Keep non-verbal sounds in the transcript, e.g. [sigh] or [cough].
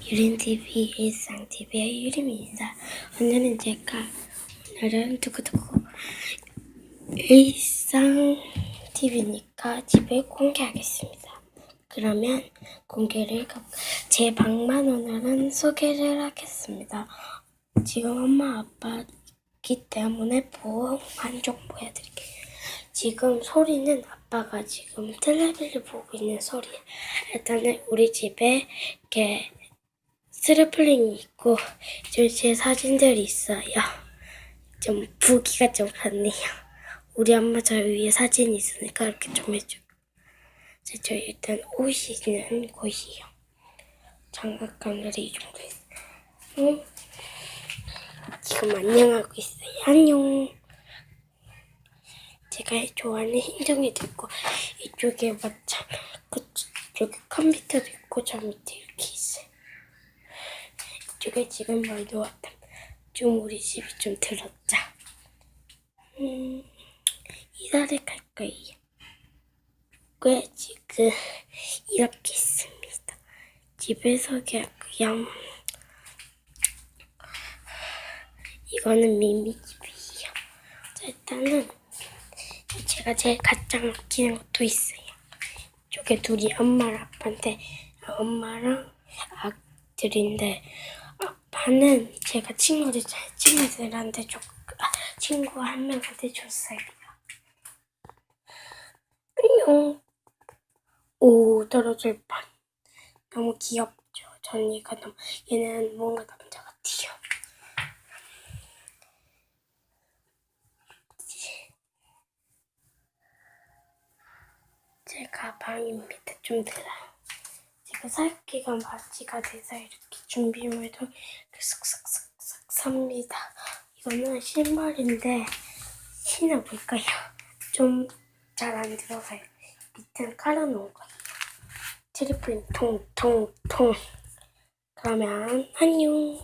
유린TV 일상TV의 유림입니다. 오늘은 제가 오늘은 두구두구 일상TV니까 집을 공개하겠습니다. 그러면 공개를 가- 제 방만 오늘은 소개를 하겠습니다. 지금 엄마 아빠기 때문에 보호만 좀 보여드릴게요. 지금 소리는 아빠가 지금 텔레비를 보고 있는 소리예요. 일단은 우리 집에 이렇게 스래플링이 있고 저 제 사진들이 있어요. 좀 보기가 좀 그렇네요. 우리 엄마 저 위에 사진이 있으니까 이렇게 좀 해줘. 자, 저 일단 옷이 있는 곳이에요. 장갑감들이 이 정도 있어요. 응? 지금 안녕하고 있어요. 안녕. 제가 좋아하는 흰정이도 있고 이쪽에 마찬 그쪽에 컴퓨터도 있고 저 밑에. 이쪽에 지금 뭘 놓았다. 좀 우리 집이 좀 들었죠. 음, 이사를 갈 거예요. 꽤 지금 이렇게 있습니다. 집을 소개하고요. 이거는 미미 집이에요. 자, 일단은 제가 제일 가장 아끼는 것도 있어요. 이쪽에 둘이 엄마랑 아빠인데 엄마랑 아들인데 아빠는 제가 친구들 친구들한테 줬 아, 친구 한 명한테 줬어요. 안녕. 오 떨어질 뻔. 너무 귀엽죠. 전 얘가 너무 얘는 뭔가 남자 같아요. 제 가방입니다. 좀 들어요. 살기가 맞이가 돼서 이렇게 준비물도 쓱쓱쓱쓱 삽니다. 이거는 신발인데 신어볼까요? [laughs] 좀 잘 안 들어가요. 밑에는 깔아놓은 거예요. 트리플 통통통. 그러면 안녕.